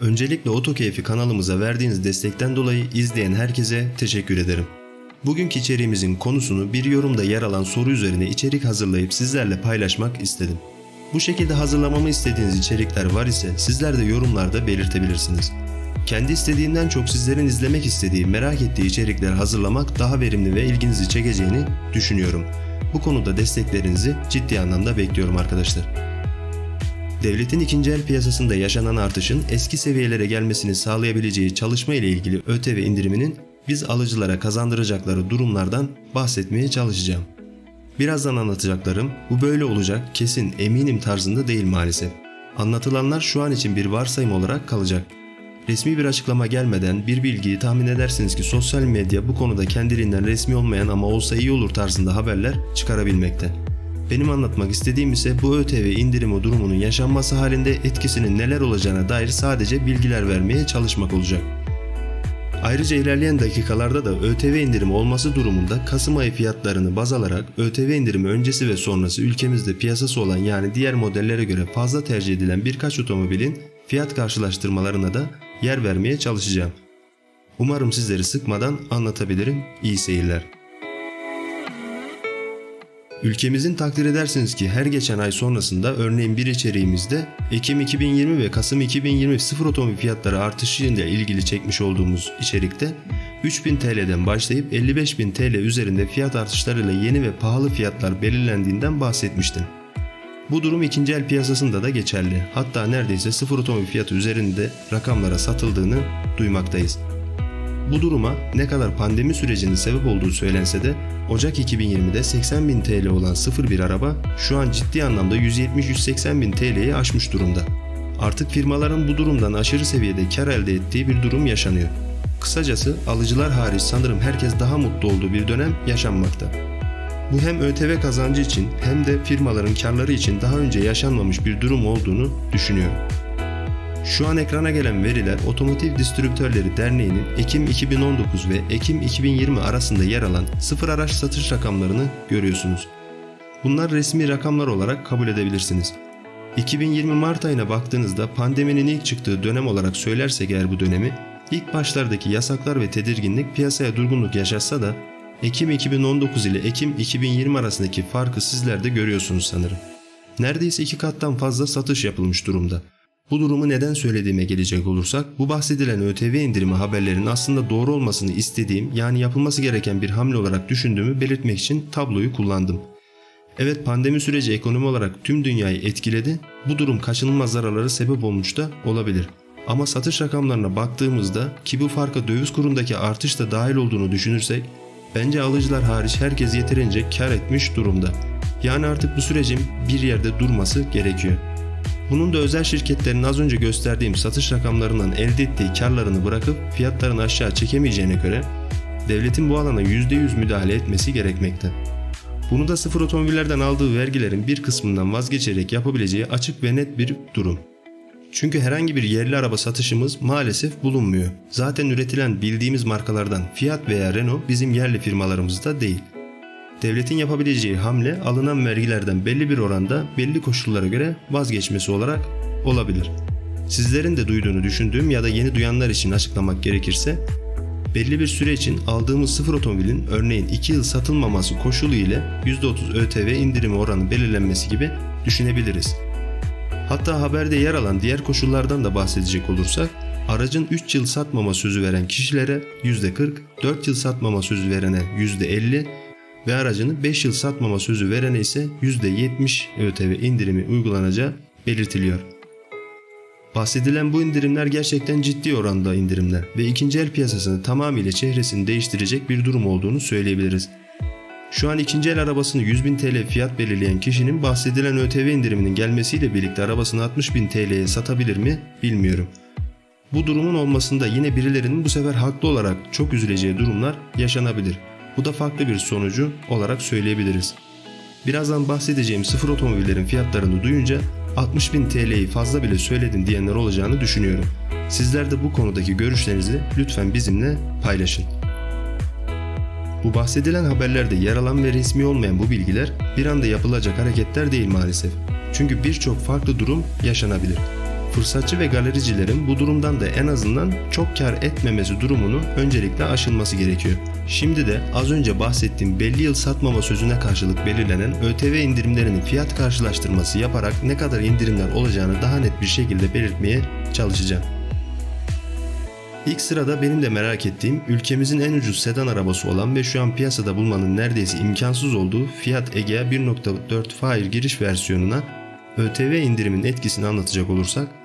Öncelikle Otokeyfi kanalımıza verdiğiniz destekten dolayı izleyen herkese teşekkür ederim. Bugünkü içeriğimizin konusunu bir yorumda yer alan soru üzerine içerik hazırlayıp sizlerle paylaşmak istedim. Bu şekilde hazırlamamı istediğiniz içerikler var ise sizler de yorumlarda belirtebilirsiniz. Kendi istediğimden çok sizlerin izlemek istediği, merak ettiği içerikler hazırlamak daha verimli ve ilginizi çekeceğini düşünüyorum. Bu konuda desteklerinizi ciddi anlamda bekliyorum arkadaşlar. Devletin ikinci el piyasasında yaşanan artışın eski seviyelere gelmesini sağlayabileceği çalışma ile ilgili ÖTV indiriminin biz alıcılara kazandıracakları durumlardan bahsetmeye çalışacağım. Birazdan anlatacaklarım bu böyle olacak kesin eminim tarzında değil maalesef. Anlatılanlar şu an için bir varsayım olarak kalacak. Resmi bir açıklama gelmeden bir bilgiyi tahmin edersiniz ki sosyal medya bu konuda kendiliğinden resmi olmayan ama olsa iyi olur tarzında haberler çıkarabilmekte. Benim anlatmak istediğim ise bu ÖTV indirimi durumunun yaşanması halinde etkisinin neler olacağına dair sadece bilgiler vermeye çalışmak olacak. Ayrıca ilerleyen dakikalarda da ÖTV indirimi olması durumunda Kasım ayı fiyatlarını baz alarak ÖTV indirimi öncesi ve sonrası ülkemizde piyasası olan yani diğer modellere göre fazla tercih edilen birkaç otomobilin fiyat karşılaştırmalarına da yer vermeye çalışacağım. Umarım sizleri sıkmadan anlatabilirim. İyi seyirler. Ülkemizin takdir edersiniz ki her geçen ay sonrasında örneğin bir içeriğimizde Ekim 2020 ve Kasım 2020 sıfır otomobil fiyatları artışıyla ilgili çekmiş olduğumuz içerikte 3000 TL'den başlayıp 55.000 TL üzerinde fiyat artışlarıyla yeni ve pahalı fiyatlar belirlendiğinden bahsetmiştim. Bu durum ikinci el piyasasında da geçerli. Hatta neredeyse sıfır otomobil fiyatı üzerinde rakamlara satıldığını duymaktayız. Bu duruma ne kadar pandemi sürecinin sebep olduğu söylense de Ocak 2020'de 80.000 TL olan 01 araba şu an ciddi anlamda 170-180.000 TL'yi aşmış durumda. Artık firmaların bu durumdan aşırı seviyede kar elde ettiği bir durum yaşanıyor. Kısacası alıcılar hariç sanırım herkes daha mutlu olduğu bir dönem yaşanmakta. Bu hem ÖTV kazancı için hem de firmaların karları için daha önce yaşanmamış bir durum olduğunu düşünüyorum. Şu an ekrana gelen veriler Otomotiv Distribütörleri Derneği'nin Ekim 2019 ve Ekim 2020 arasında yer alan sıfır araç satış rakamlarını görüyorsunuz. Bunlar resmi rakamlar olarak kabul edebilirsiniz. 2020 Mart ayına baktığınızda pandeminin ilk çıktığı dönem olarak söylersek eğer bu dönemi, ilk başlardaki yasaklar ve tedirginlik piyasaya durgunluk yaşatsa da Ekim 2019 ile Ekim 2020 arasındaki farkı sizler de görüyorsunuz sanırım. Neredeyse iki kattan fazla satış yapılmış durumda. Bu durumu neden söylediğime gelecek olursak bu bahsedilen ÖTV indirimi haberlerin aslında doğru olmasını istediğim yani yapılması gereken bir hamle olarak düşündüğümü belirtmek için tabloyu kullandım. Evet pandemi süreci ekonomi olarak tüm dünyayı etkiledi. Bu durum kaçınılmaz zararlara sebep olmuş da olabilir. Ama satış rakamlarına baktığımızda ki bu farka döviz kurundaki artış da dahil olduğunu düşünürsek bence alıcılar hariç herkes yeterince kar etmiş durumda. Yani artık bu sürecin bir yerde durması gerekiyor. Bunun da özel şirketlerin az önce gösterdiğim satış rakamlarından elde ettiği karlarını bırakıp fiyatlarını aşağı çekemeyeceğine göre devletin bu alana %100 müdahale etmesi gerekmekte. Bunu da sıfır otomobillerden aldığı vergilerin bir kısmından vazgeçerek yapabileceği açık ve net bir durum. Çünkü herhangi bir yerli araba satışımız maalesef bulunmuyor. Zaten üretilen bildiğimiz markalardan Fiat veya Renault bizim yerli firmalarımızda değil. Devletin yapabileceği hamle alınan vergilerden belli bir oranda belli koşullara göre vazgeçmesi olarak olabilir. Sizlerin de duyduğunu düşündüğüm ya da yeni duyanlar için açıklamak gerekirse belli bir süre için aldığımız sıfır otomobilin örneğin 2 yıl satılmaması koşulu ile %30 ÖTV indirimi oranı belirlenmesi gibi düşünebiliriz. Hatta haberde yer alan diğer koşullardan da bahsedecek olursak aracın 3 yıl satmama sözü veren kişilere %40, 4 yıl satmama sözü verene %50 ve aracını 5 yıl satmama sözü verene ise %70 ÖTV indirimi uygulanacağı belirtiliyor. Bahsedilen bu indirimler gerçekten ciddi oranda indirimler ve ikinci el piyasasını tamamıyla çehresini değiştirecek bir durum olduğunu söyleyebiliriz. Şu an ikinci el arabasını 100.000 TL fiyat belirleyen kişinin bahsedilen ÖTV indiriminin gelmesiyle birlikte arabasını 60.000 TL'ye satabilir mi bilmiyorum. Bu durumun olmasında yine birilerinin bu sefer haklı olarak çok üzüleceği durumlar yaşanabilir. Bu da farklı bir sonucu olarak söyleyebiliriz. Birazdan bahsedeceğim sıfır otomobillerin fiyatlarını duyunca 60.000 TL'yi fazla bile söyledin diyenler olacağını düşünüyorum. Sizler de bu konudaki görüşlerinizi lütfen bizimle paylaşın. Bu bahsedilen haberlerde yer alan ve resmi olmayan bu bilgiler bir anda yapılacak hareketler değil maalesef. Çünkü birçok farklı durum yaşanabilir. Fırsatçı ve galericilerin bu durumdan da en azından çok kar etmemesi durumunu öncelikle aşılması gerekiyor. Şimdi de az önce bahsettiğim belli yıl satmama sözüne karşılık belirlenen ÖTV indirimlerinin fiyat karşılaştırması yaparak ne kadar indirimler olacağını daha net bir şekilde belirtmeye çalışacağım. İlk sırada benim de merak ettiğim ülkemizin en ucuz sedan arabası olan ve şu an piyasada bulmanın neredeyse imkansız olduğu Fiat Egea 1.4 Fair giriş versiyonuna ÖTV indirimin etkisini anlatacak olursak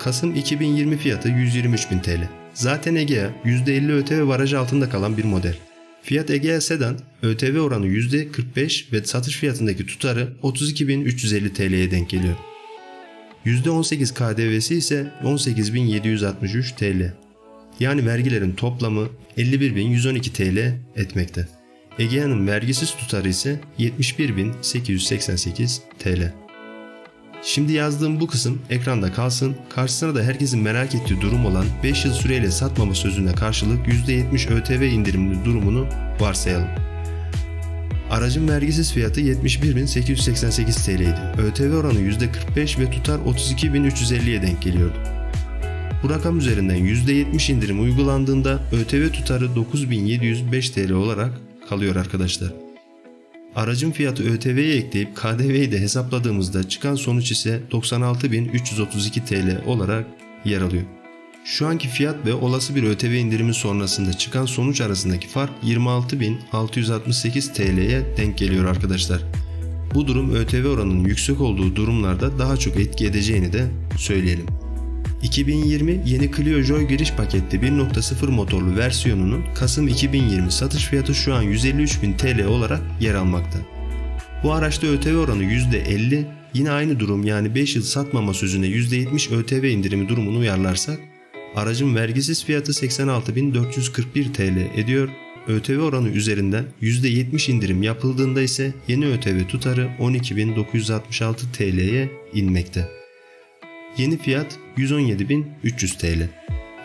Kasım 2020 fiyatı 123.000 TL. Zaten Egea %50 ÖTV barajı altında kalan bir model. Fiat Egea Sedan ÖTV oranı %45 ve satış fiyatındaki tutarı 32.350 TL'ye denk geliyor. %18 KDV'si ise 18.763 TL. Yani vergilerin toplamı 51.112 TL etmekte. Egea'nın vergisiz tutarı ise 71.888 TL. Şimdi yazdığım bu kısım ekranda kalsın. Karşısına da herkesin merak ettiği durum olan 5 yıl süreyle satmama sözüne karşılık %70 ÖTV indirimli durumunu varsayalım. Aracın vergisiz fiyatı 71.888 TL'ydi. ÖTV oranı %45 ve tutar 32.350'ye denk geliyordu. Bu rakam üzerinden %70 indirim uygulandığında ÖTV tutarı 9.705 TL olarak kalıyor arkadaşlar. Aracın fiyatı ÖTV'ye ekleyip KDV'yi de hesapladığımızda çıkan sonuç ise 96.332 TL olarak yer alıyor. Şu anki fiyat ve olası bir ÖTV indirimi sonrasında çıkan sonuç arasındaki fark 26.668 TL'ye denk geliyor arkadaşlar. Bu durum ÖTV oranının yüksek olduğu durumlarda daha çok etki edeceğini de söyleyelim. 2020 yeni Clio Joy giriş paketli 1.0 motorlu versiyonunun Kasım 2020 satış fiyatı şu an 153.000 TL olarak yer almakta. Bu araçta ÖTV oranı %50, yine aynı durum yani 5 yıl satmama sözüne %70 ÖTV indirimi durumunu uyarlarsak, aracın vergisiz fiyatı 86.441 TL ediyor, ÖTV oranı üzerinden %70 indirim yapıldığında ise yeni ÖTV tutarı 12.966 TL'ye inmekte. Yeni fiyat 117.300 TL.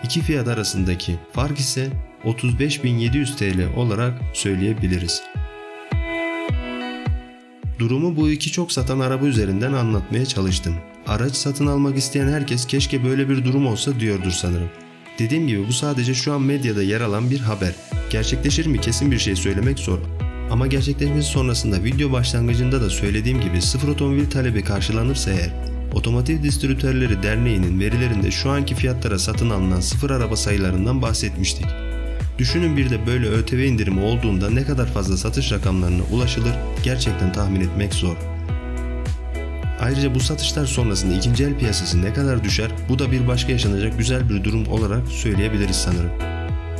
İki fiyat arasındaki fark ise 35.700 TL olarak söyleyebiliriz. Durumu bu iki çok satan araba üzerinden anlatmaya çalıştım. Araç satın almak isteyen herkes keşke böyle bir durum olsa diyordur sanırım. Dediğim gibi bu sadece şu an medyada yer alan bir haber. Gerçekleşir mi kesin bir şey söylemek zor. Ama gerçekleşmesi sonrasında video başlangıcında da söylediğim gibi sıfır otomobil talebi karşılanırsa eğer Otomotiv Distribütörleri Derneği'nin verilerinde şu anki fiyatlara satın alınan sıfır araba sayılarından bahsetmiştik. Düşünün bir de böyle ÖTV indirimi olduğunda ne kadar fazla satış rakamlarına ulaşılır gerçekten tahmin etmek zor. Ayrıca bu satışlar sonrasında ikinci el piyasası ne kadar düşer bu da bir başka yaşanacak güzel bir durum olarak söyleyebiliriz sanırım.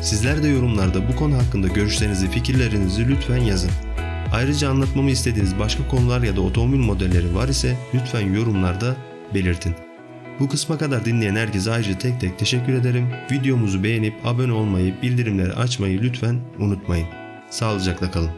Sizler de yorumlarda bu konu hakkında görüşlerinizi, fikirlerinizi lütfen yazın. Ayrıca anlatmamı istediğiniz başka konular ya da otomobil modelleri var ise lütfen yorumlarda belirtin. Bu kısma kadar dinleyen herkese ayrıca tek tek teşekkür ederim. Videomuzu beğenip abone olmayı, bildirimleri açmayı lütfen unutmayın. Sağlıcakla kalın.